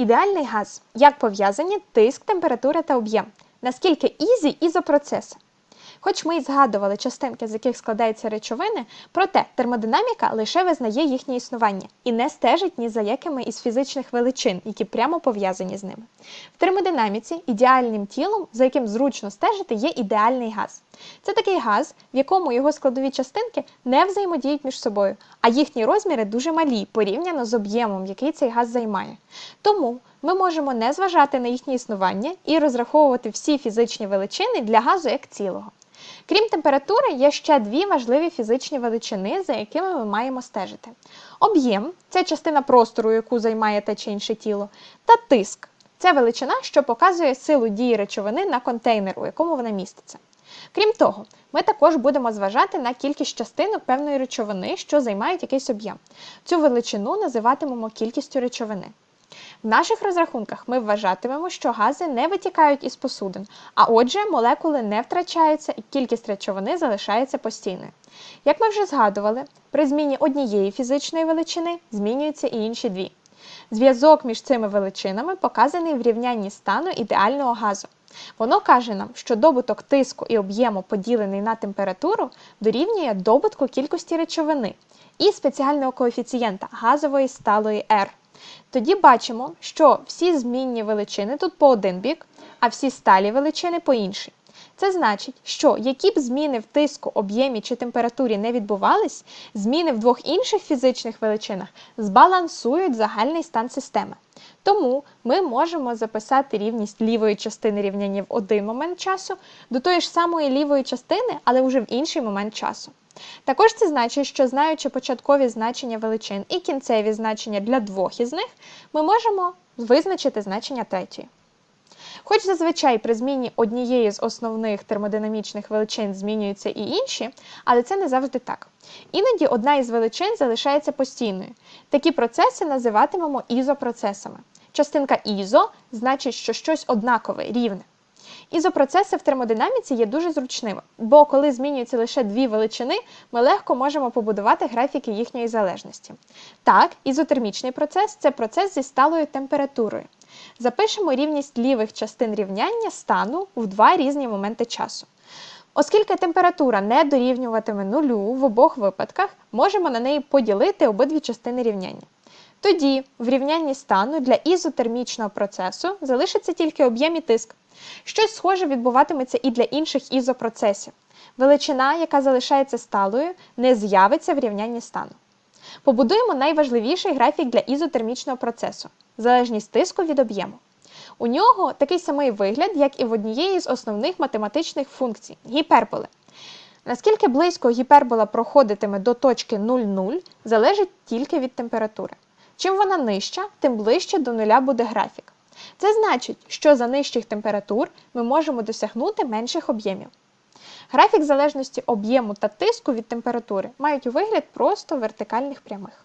Ідеальний газ. Як пов'язані тиск, температура та об'єм. Наскільки ізі ізопроцеси. Хоч ми й згадували частинки, з яких складаються речовини, проте термодинаміка лише визнає їхнє існування і не стежить ні за якими із фізичних величин, які прямо пов'язані з ними. В термодинаміці ідеальним тілом, за яким зручно стежити, є ідеальний газ. Це такий газ, в якому його складові частинки не взаємодіють між собою, а їхні розміри дуже малі порівняно з об'ємом, який цей газ займає. Тому ми можемо не зважати на їхнє існування і розраховувати всі фізичні величини для газу як цілого. Крім температури, є ще дві важливі фізичні величини, за якими ми маємо стежити. Об'єм це частина простору, яку займає те чи інше тіло, та тиск це величина, що показує силу дії речовини на контейнер, у якому вона міститься. Крім того, ми також будемо зважати на кількість частинок певної речовини, що займають якийсь об'єм. Цю величину називатимемо кількістю речовини. В наших розрахунках ми вважатимемо, що гази не витікають із посудин, а отже, молекули не втрачаються і кількість речовини залишається постійною. Як ми вже згадували, при зміні однієї фізичної величини змінюються і інші дві. Зв'язок між цими величинами показаний в рівнянні стану ідеального газу. Воно каже нам, що добуток тиску і об'єму, поділений на температуру, дорівнює добутку кількості речовини і спеціального коефіцієнта газової сталої R. Тоді бачимо, що всі змінні величини тут по один бік, а всі сталі величини по інший. Це значить, що які б зміни в тиску, об'ємі чи температурі не відбувались, зміни в двох інших фізичних величинах збалансують загальний стан системи. Тому ми можемо записати рівність лівої частини рівняння в один момент часу до тої ж самої лівої частини, але вже в інший момент часу. Також це значить, що знаючи початкові значення величин і кінцеві значення для двох із них, ми можемо визначити значення третьої. Хоч зазвичай при зміні однієї з основних термодинамічних величин змінюються і інші, але це не завжди так. Іноді одна із величин залишається постійною. Такі процеси називатимемо ізопроцесами. Частинка ізо значить, що щось однакове, рівне. Ізопроцеси в термодинаміці є дуже зручними, бо коли змінюються лише дві величини, ми легко можемо побудувати графіки їхньої залежності. Так, ізотермічний процес це процес зі сталою температурою. Запишемо рівність лівих частин рівняння стану в два різні моменти часу. Оскільки температура не дорівнюватиме нулю в обох випадках, можемо на неї поділити обидві частини рівняння. Тоді в рівнянні стану для ізотермічного процесу залишиться тільки об'єм і тиск. Щось схоже відбуватиметься і для інших ізопроцесів. Величина, яка залишається сталою, не з'явиться в рівнянні стану. Побудуємо найважливіший графік для ізотермічного процесу залежність тиску від об'єму. У нього такий самий вигляд, як і в однієї з основних математичних функцій гіперболи. Наскільки близько гіпербола проходитиме до точки 0,0, залежить тільки від температури. Чим вона нижча, тим ближче до нуля буде графік. Це значить, що за нижчих температур ми можемо досягнути менших об'ємів. Графік залежності об'єму та тиску від температури мають вигляд просто вертикальних прямих.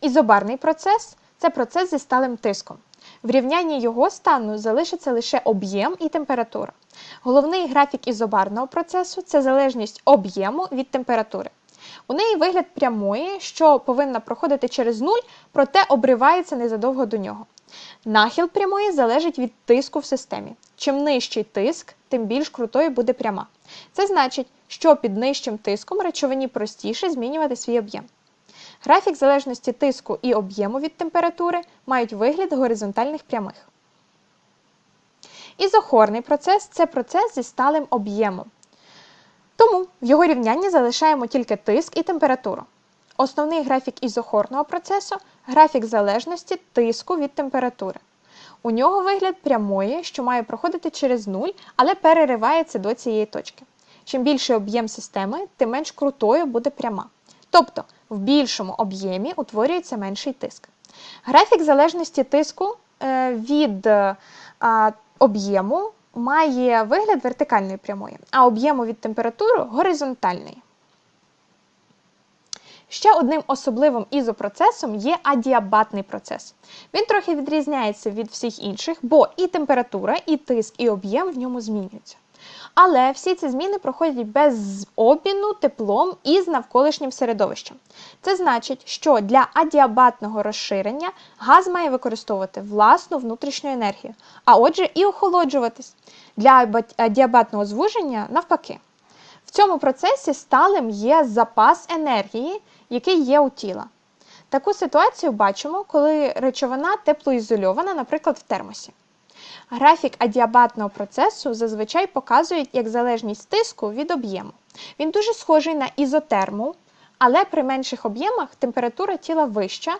Ізобарний процес це процес зі сталим тиском. В рівнянні його стану залишиться лише об'єм і температура. Головний графік ізобарного процесу це залежність об'єму від температури. У неї вигляд прямої, що повинна проходити через нуль, проте обривається незадовго до нього. Нахил прямої залежить від тиску в системі. Чим нижчий тиск, тим більш крутою буде пряма. Це значить, що під нижчим тиском речовині простіше змінювати свій об'єм. Графік залежності тиску і об'єму від температури мають вигляд горизонтальних прямих. Ізохорний процес це процес зі сталим об'ємом. Тому в його рівнянні залишаємо тільки тиск і температуру. Основний графік ізохорного процесу графік залежності тиску від температури. У нього вигляд прямої, що має проходити через нуль, але переривається до цієї точки. Чим більший об'єм системи, тим менш крутою буде пряма. Тобто в більшому об'ємі утворюється менший тиск. Графік залежності тиску е, від е, об'єму має вигляд вертикальної прямої, а об'єму від температури горизонтальний. Ще одним особливим ізопроцесом є адіабатний процес. Він трохи відрізняється від всіх інших, бо і температура, і тиск, і об'єм в ньому змінюються. Але всі ці зміни проходять без обміну теплом із навколишнім середовищем. Це значить, що для адіабатного розширення газ має використовувати власну внутрішню енергію, а отже, і охолоджуватись. Для аба- адіабатного звуження навпаки. В цьому процесі сталим є запас енергії, який є у тіла. Таку ситуацію бачимо, коли речовина теплоізольована, наприклад, в термосі. Графік адіабатного процесу зазвичай показують як залежність тиску від об'єму. Він дуже схожий на ізотерму, але при менших об'ємах температура тіла вища,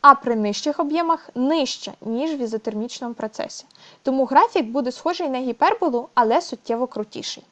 а при нижчих об'ємах нижча, ніж в ізотермічному процесі. Тому графік буде схожий на гіперболу, але суттєво крутіший.